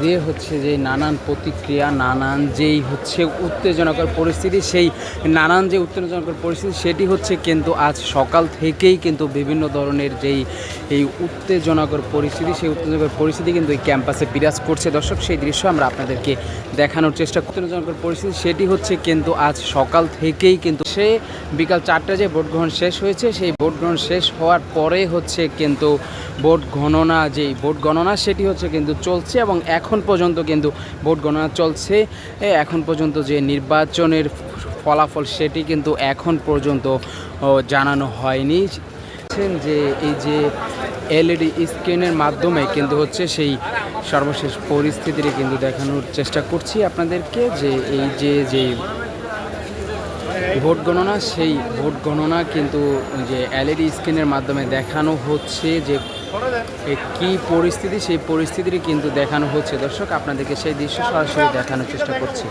ঘিরে হচ্ছে যে নানান প্রতিক্রিয়া, নানান যেই হচ্ছে উত্তেজনাকর পরিস্থিতি, সেই নানান যে উত্তেজনকর পরিস্থিতি, সেটি হচ্ছে কিন্তু আজ সকাল থেকেই কিন্তু বিভিন্ন ধরনের যেই, এই উত্তেজনাকর পরিস্থিতি, সেই উত্তেজনকর পরিস্থিতি কিন্তু এই ক্যাম্পাসে বিরাজ করছে। দর্শক, সেই দৃশ্য আমরা আপনাদেরকে দেখানোর চেষ্টা উত্তেজনকর পরিস্থিতি, সেটি হচ্ছে কিন্তু আজ সকাল থেকেই কিন্তু সে বিকাল চারটা যে ভোট গ্রহণ শেষ হয়েছে, সেই ভোট গ্রহণ শেষ হওয়ার পরে হচ্ছে কিন্তু ভোট গণনা, যেই ভোট গণনা, সেটি হচ্ছে কিন্তু চলছে এবং এখন পর্যন্ত কিন্তু ভোট গণনা চলছে। এখন পর্যন্ত যে নির্বাচনের ফলাফল সেটি কিন্তু এখন পর্যন্ত জানানো হয়নি। যে এই যে এলইডি স্ক্রিনের মাধ্যমে কিন্তু হচ্ছে সেই সর্বশেষ পরিস্থিতিটি কিন্তু দেখানোর চেষ্টা করছি আপনাদেরকে যে এই যে যে ভোট গণনা, সেই ভোট গণনা কিন্তু যে এলইডি স্ক্রিনের মাধ্যমে দেখানো হচ্ছে যে কি পরিস্থিতি? সেই পরিস্থিতিটি কিন্তু দেখানো হচ্ছে। দর্শক, আপনাদেরকে সেই দৃশ্য সরাসরি দেখানোর চেষ্টা করছি।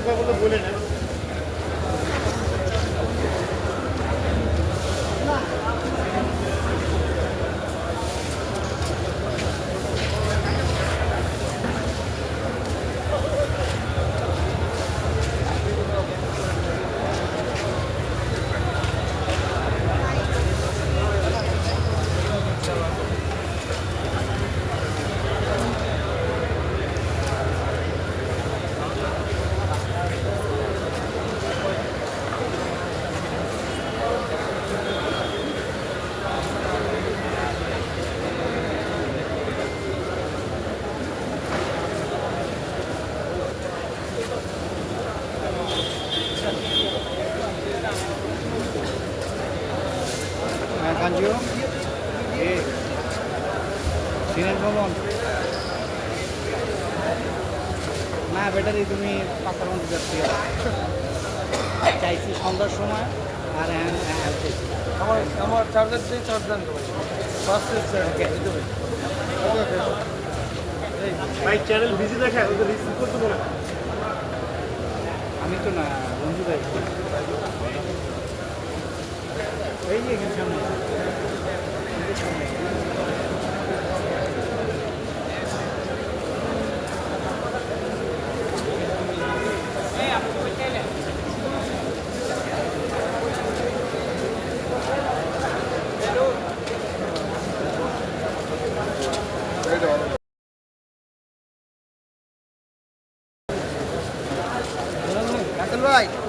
কাঞ্জিও চ্যানেল বিজি ওদের রিসিভ করতে বলে। আমি তো না, বন্ধু ভাই এই যে এখানে সামনে। রাসেল ভাই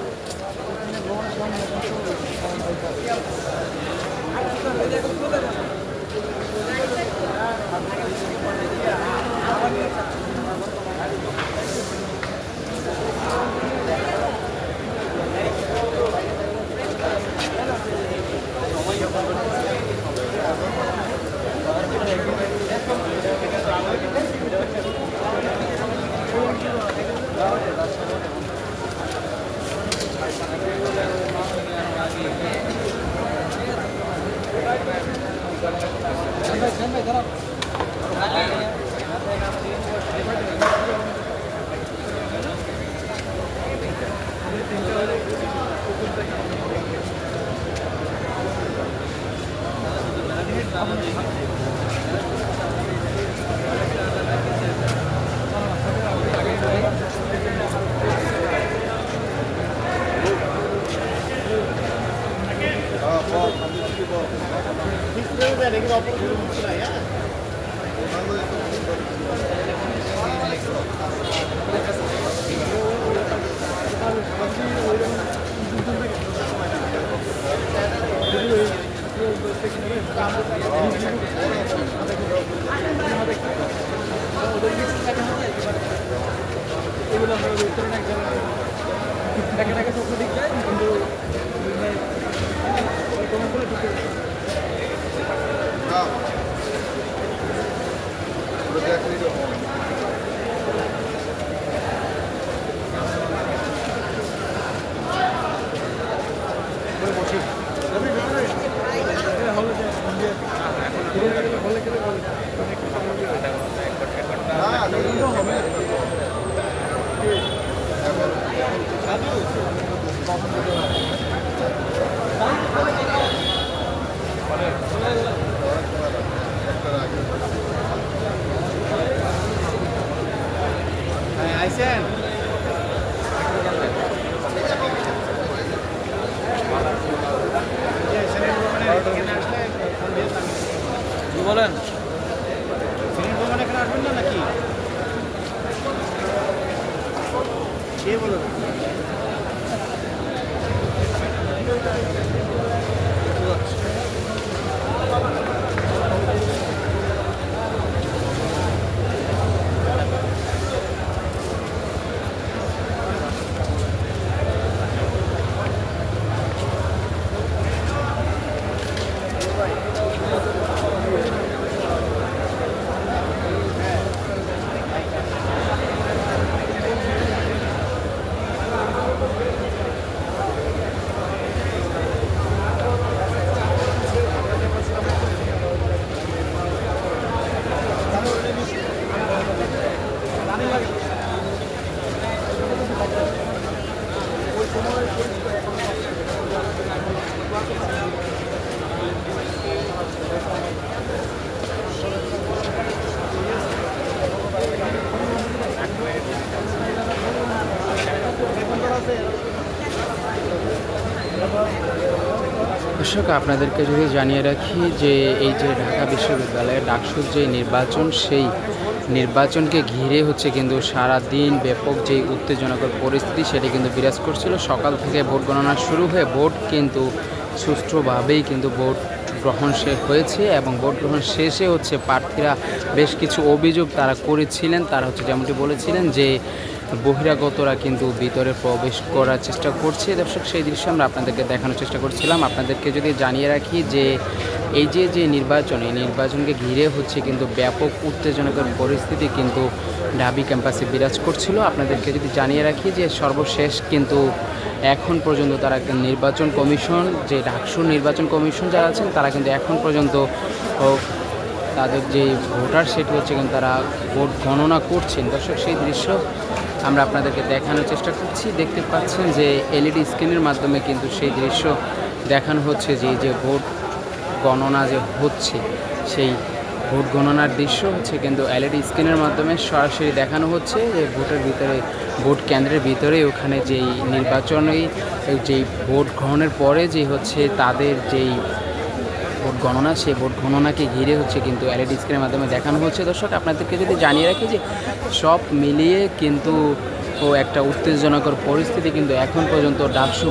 사람 এগুলো আমরা উত্তরণ এক জায়গায় একে টাকা স্বপ্ন দেখতে Projeto Milionário. দর্শক, আপনাদেরকে যদি জানিয়ে রাখি যে এই যে ঢাকা বিশ্ববিদ্যালয়ের ডাকসুর যে নির্বাচন, সেই নির্বাচনকে ঘিরে হচ্ছে কিন্তু সারা দিন ব্যাপক যে উত্তেজনাকর পরিস্থিতি, সেটি কিন্তু বিরাজ করছিল। সকাল থেকে ভোট গণনা শুরু হয়ে ভোট কিন্তু সুষ্ঠুভাবেই কিন্তু ভোট গ্রহণ শেষ হয়েছে এবং ভোট গ্রহণ শেষে হচ্ছে প্রার্থীরা বেশ কিছু অভিযোগ তারা করেছিলেন। তারা হচ্ছে যেমনটি বলেছিলেন যে বহিরাগতরা কিন্তু ভিতরে প্রবেশ করার চেষ্টা করছে। দর্শক, সেই দৃশ্য আমরা আপনাদেরকে দেখানোর চেষ্টা করছিলাম। আপনাদেরকে যদি জানিয়ে রাখি যে, এই যে যে নির্বাচন, এই নির্বাচনকে ঘিরে হচ্ছে কিন্তু ব্যাপক উত্তেজনকর পরিস্থিতি কিন্তু ঢাবি ক্যাম্পাসে বিরাজ করছিল। আপনাদেরকে যদি জানিয়ে রাখি যে, সর্বশেষ কিন্তু এখন পর্যন্ত তারা নির্বাচন কমিশন, যে ডাকসুর নির্বাচন কমিশন যারা আছেন, তারা কিন্তু এখন পর্যন্ত তাদের যে ভোটার, সেটি হচ্ছে কিন্তু তারা ভোট গণনা করছেন। দর্শক, সেই দৃশ্য আমরা আপনাদেরকে দেখানোর চেষ্টা করছি। দেখতে পাচ্ছেন যে এলইডি স্ক্রিনের মাধ্যমে কিন্তু সেই দৃশ্য দেখানো হচ্ছে যে যে ভোট গণনা যে হচ্ছে, সেই ভোট গণনার দৃশ্য হচ্ছে কিন্তু এলইডি স্ক্রিনের মাধ্যমে সরাসরি দেখানো হচ্ছে যে ভোটের ভিতরে, ভোট কেন্দ্রের ভিতরে ওখানে যেই নির্বাচনী, যেই ভোট গ্রহণের পরে যে হচ্ছে তাদের যেই ভোট গণনা, সেই ভোট গণনাকে ঘিরে হচ্ছে কিন্তু এলইডি স্ক্রিনের মাধ্যমে দেখানো হচ্ছে। দর্শক, আপনাদেরকে যদি জানিয়ে রাখি যে সব মিলিয়ে কিন্তু ও একটা উত্তেজনাকর পরিস্থিতি কিন্তু এখন পর্যন্ত ডাকসু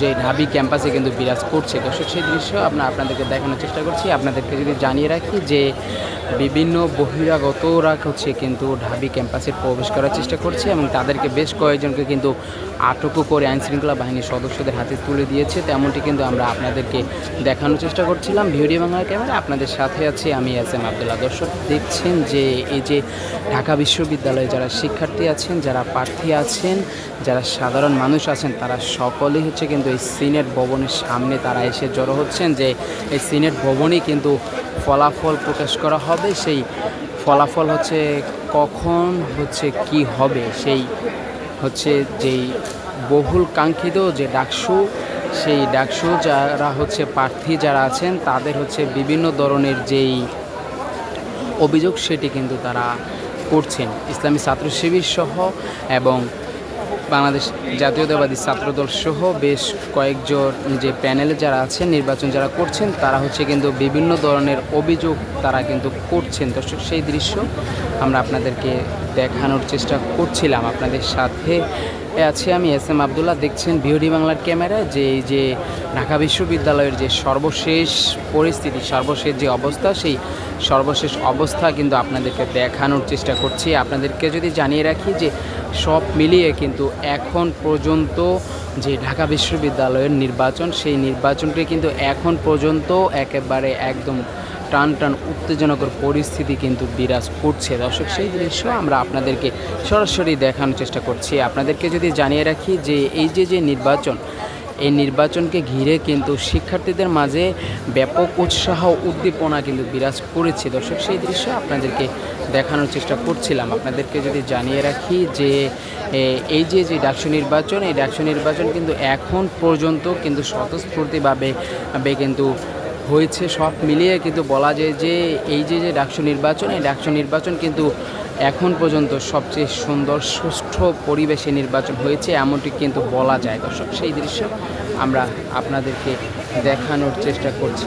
যে ঢাবি ক্যাম্পাসে কিন্তু বিরাজ করছে। দর্শক, সেই দৃশ্য আমরা আপনাদেরকে দেখানোর চেষ্টা করছি। আপনাদেরকে যদি জানিয়ে রাখি যে বিভিন্ন বহিরাগতরা হচ্ছে কিন্তু ঢাবি ক্যাম্পাসে প্রবেশ করার চেষ্টা করছে এবং তাদেরকে বেশ কয়েকজনকে কিন্তু আটকও করে আইনশৃঙ্খলা বাহিনীর সদস্যদের হাতে তুলে দিয়েছে। তেমনটি কিন্তু আমরা আপনাদেরকে দেখানোর চেষ্টা করছিলাম। ভিডিও বাংলা ক্যামেরা আপনাদের সাথে আছি আমি এস এম আবদুল্লাহ। দর্শক, দেখছেন যে এই যে ঢাকা বিশ্ববিদ্যালয়ে যারা শিক্ষার্থী আছেন, যারা প্রার্থী আছেন, যারা সাধারণ মানুষ আছেন, তারা সকলেই হচ্ছে কিন্তু এই সিনেট ভবনের সামনে তারা এসে জড়ো হচ্ছেন যে এই সিনেট ভবনই কিন্তু ফলাফল প্রকাশ করা হবে। সেই ফলাফল হচ্ছে কখন হচ্ছে কি হবে, সেই হচ্ছে যেই বহুল কাঙ্ক্ষিত যে ডাকসু, সেই ডাকসু যারা হচ্ছে প্রার্থী যারা আছেন, তাদের হচ্ছে বিভিন্ন ধরনের যেই অভিযোগ, সেটি কিন্তু তারা করছেন। ইসলামী ছাত্র সহ এবং বাংলাদেশ জাতীয়তাবাদী ছাত্রদল সহ বেশ কয়েকজন যে প্যানেলে যারা আছেন, নির্বাচন যারা করছেন, তারা হচ্ছে কিন্তু বিভিন্ন ধরনের অভিযোগ তারা কিন্তু করছেন। দর্শক, সেই দৃশ্য আমরা আপনাদেরকে দেখানোর চেষ্টা করছিলাম আপনাদের সাথে। আছে আমি এস এম আবদুল্লাহ, দেখছেন বিওডি বাংলার ক্যামেরা, যে এই যে ঢাকা বিশ্ববিদ্যালয়ের যে সর্বশেষ পরিস্থিতি, সর্বশেষ যে অবস্থা, সেই সর্বশেষ অবস্থা কিন্তু আপনাদেরকে দেখানোর চেষ্টা করছি। আপনাদেরকে যদি জানিয়ে রাখি যে সব মিলিয়ে কিন্তু এখন পর্যন্ত যে ঢাকা বিশ্ববিদ্যালয়ের নির্বাচন, সেই নির্বাচনটি কিন্তু এখন পর্যন্ত একেবারে একদম টান টান উত্তেজনকর পরিস্থিতি কিন্তু বিরাজ করছে। দর্শক, সেই দৃশ্য আমরা আপনাদেরকে সরাসরি দেখানোর চেষ্টা করছি। আপনাদেরকে যদি জানিয়ে রাখি যে এই যে যে নির্বাচন, এই নির্বাচনকে ঘিরে কিন্তু শিক্ষার্থীদের মাঝে ব্যাপক উৎসাহ, উদ্দীপনা কিন্তু বিরাজ করেছে। দর্শক, সেই দৃশ্য আপনাদেরকে দেখানোর চেষ্টা করছিলাম। আপনাদেরকে যদি জানিয়ে রাখি যে এই যে যে ডাকসু নির্বাচন, এই ডাকসু নির্বাচন কিন্তু এখন পর্যন্ত কিন্তু স্বতঃস্ফূর্তিভাবে কিন্তু হয়েছে সব মিলিয়ে, কিন্তু বলা যায় যে এই যে যে ডাকসু নির্বাচন, এই ডাকসু নির্বাচন কিন্তু এখন পর্যন্ত সবচেয়ে সুন্দর, সুষ্ঠু পরিবেশে নির্বাচন হয়েছে, এমনটি কিন্তু বলা যায়। দর্শক, সেই দৃশ্য আমরা আপনাদেরকে দেখানোর চেষ্টা করছি।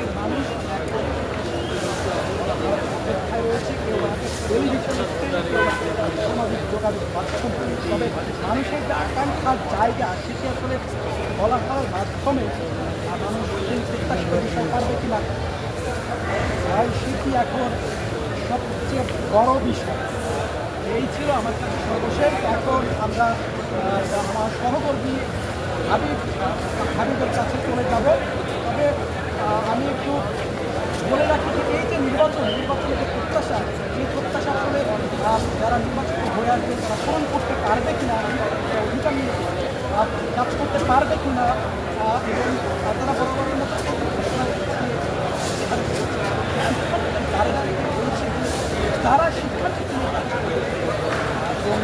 সামাজিক যোগাযোগ মাধ্যম তবে মানুষের যে আকাঙ্ক্ষার জায়গা সেটি আসলে ফলাফলের মাধ্যমে মানুষ সেই বিষয় পারবে কিনা আর সেটি এখন সবচেয়ে বড় বিষয় এই ছিল আমার কাছে সর্বশেষ এখন আমরা আমার সহকর্মী হাবিব হাবিবের কাছে চলে যাব তবে আমি একটু বলে রাখি যে এই যে নির্বাচন, নির্বাচনের যে প্রত্যাশা সেই প্রত্যাশা আসলে আহ, যারা নির্বাচিত হয়ে আসবে তারা পূরণ করতে পারবে কিনা অধিকার নিয়ে কাজ করতে পারবে কিনা এবং তারা বর্তমানের মতো তারা শিক্ষার্থী কাজ করবে এবং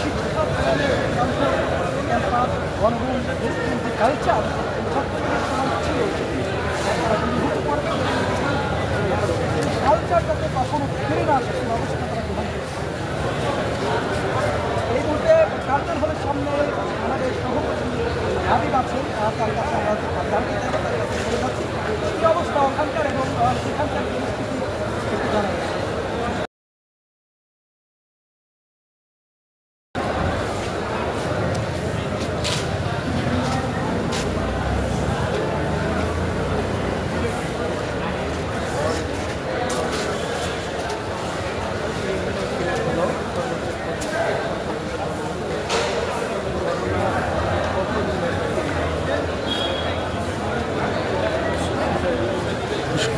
শিক্ষা Ganabhaban culture Apakah sangat terpandang kita?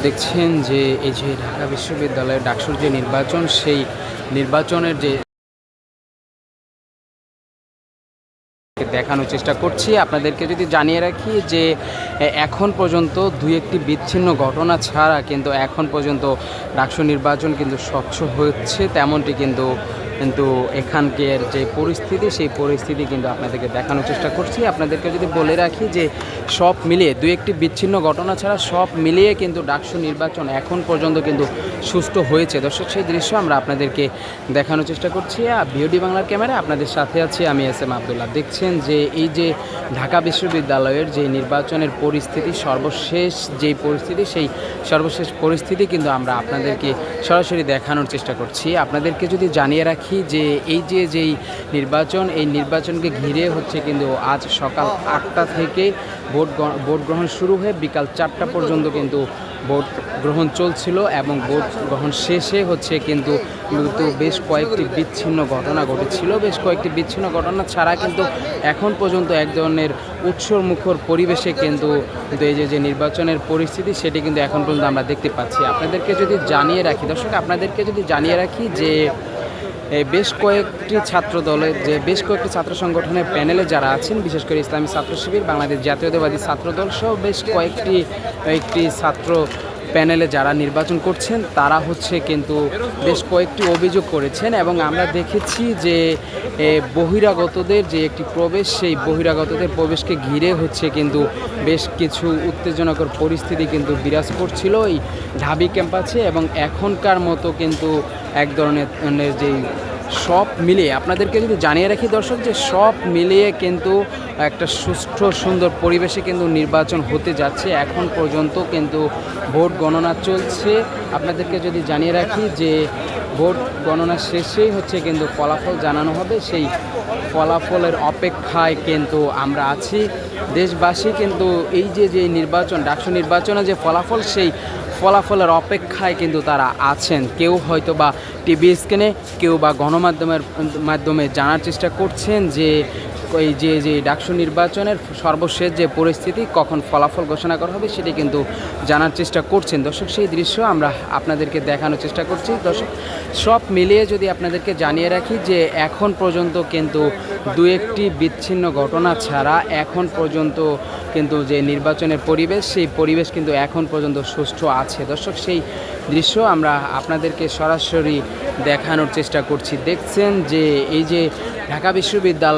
দেখছেন যে এই যে ঢাকা বিশ্ববিদ্যালয়ের ডাকসুর যে নির্বাচন, সেই নির্বাচনের যে দেখানোর চেষ্টা করছি। আপনাদেরকে যদি জানিয়ে রাখি যে, এখন পর্যন্ত দুই একটি বিচ্ছিন্ন ঘটনা ছাড়া কিন্তু এখন পর্যন্ত ডাকসু নির্বাচন কিন্তু স্বচ্ছ হচ্ছে। তেমনটি কিন্তু কিন্তু এখানকার যে পরিস্থিতি, সেই পরিস্থিতি কিন্তু আপনাদেরকে দেখানোর চেষ্টা করছি। আপনাদেরকে যদি বলে রাখি যে সব মিলিয়ে দু একটি বিচ্ছিন্ন ঘটনা ছাড়া সব মিলিয়ে কিন্তু ডাকসু নির্বাচন এখন পর্যন্ত কিন্তু সুষ্ঠু হয়েছে। দর্শক, সেই দৃশ্য আমরা আপনাদেরকে দেখানোর চেষ্টা করছি। আর বিওডি বাংলার ক্যামেরা, আপনাদের সাথে আছি আমি এস এম আবদুল্লাহ। দেখছেন যে এই যে ঢাকা বিশ্ববিদ্যালয়ের যে নির্বাচনের পরিস্থিতি, সর্বশেষ যেই পরিস্থিতি, সেই সর্বশেষ পরিস্থিতি কিন্তু আমরা আপনাদেরকে সরাসরি দেখানোর চেষ্টা করছি। আপনাদেরকে যদি জানিয়ে রাখি যে এই যে যেই নির্বাচন, এই নির্বাচনকে ঘিরে হচ্ছে কিন্তু আজ সকাল আটটা থেকে ভোট ভোট গ্রহণ শুরু হয়ে বিকাল চারটা পর্যন্ত কিন্তু ভোট গ্রহণ চলছিল এবং ভোট গ্রহণ শেষে হচ্ছে কিন্তু বেশ কয়েকটি বিচ্ছিন্ন ঘটনা ঘটেছিল। বেশ কয়েকটি বিচ্ছিন্ন ঘটনা ছাড়া কিন্তু এখন পর্যন্ত এক ধরনের উৎসর মুখর পরিবেশে কিন্তু এই যে যে নির্বাচনের পরিস্থিতি সেটি কিন্তু এখন পর্যন্ত আমরা দেখতে পাচ্ছি। আপনাদেরকে যদি জানিয়ে রাখি, দর্শক, আপনাদেরকে যদি জানিয়ে রাখি যে বেশ কয়েকটি ছাত্র দলের যে বেশ কয়েকটি ছাত্র সংগঠনের প্যানেলে যারা আছেন, বিশেষ করে ইসলামী ছাত্র শিবির, বাংলাদেশ জাতীয়তাবাদী ছাত্র দল সহ বেশ কয়েকটি, একটি ছাত্র প্যানেলে যারা নির্বাচন করছেন, তারা হচ্ছে কিন্তু বেশ কয়েকটি অভিযোগ করেছেন এবং আমরা দেখেছি যে বহিরাগতদের যে একটি প্রবেশ, সেই বহিরাগতদের প্রবেশকে ঘিরে হচ্ছে কিন্তু বেশ কিছু উত্তেজনাকর পরিস্থিতি কিন্তু বিরাজ করছিল এই ঢাবি ক্যাম্পাসে এবং এখনকার মতো কিন্তু এক ধরনের ধরনের যেই সব মিলিয়ে, আপনাদেরকে যদি জানিয়ে রাখি দর্শক, যে সব মিলিয়ে কিন্তু একটা সুষ্ঠু, সুন্দর পরিবেশে কিন্তু নির্বাচন হতে যাচ্ছে। এখন পর্যন্ত কিন্তু ভোট গণনা চলছে। আপনাদেরকে যদি জানিয়ে রাখি যে ভোট গণনা শেষেই হচ্ছে কিন্তু ফলাফল জানানো হবে। সেই ফলাফলের অপেক্ষায় কিন্তু আমরা আছি। দেশবাসী কিন্তু এই যে যে নির্বাচন, ডাকসু নির্বাচনে যে ফলাফল, সেই ফলাফলের অপেক্ষায় কিন্তু তারা আছেন। কেউ হয়তো বা টিভি স্ক্রিনে, কেউ বা গণমাধ্যমের, মাধ্যমে জানার চেষ্টা করছেন যে, এই যে যে ডাকসু নির্বাচনের সর্বশেষ যে পরিস্থিতি, কখন ফলাফল ঘোষণা করা হবে সেটি কিন্তু জানার চেষ্টা করছেন। দর্শক, সেই দৃশ্য আমরা আপনাদেরকে দেখানোর চেষ্টা করছি। দর্শক, সব মিলিয়ে যদি আপনাদেরকে জানিয়ে রাখি যে, এখন পর্যন্ত কিন্তু দু একটি বিচ্ছিন্ন ঘটনা ছাড়া এখন পর্যন্ত কিন্তু যে নির্বাচনের পরিবেশ, সেই পরিবেশ কিন্তু এখন পর্যন্ত সুষ্ঠু আছে। দর্শক, সেই দৃশ্য আমরা আপনাদেরকে সরাসরি দেখানোর চেষ্টা করছি। দেখছেন যে এই যে ঢাকা বিশ্ববিদ্যালয়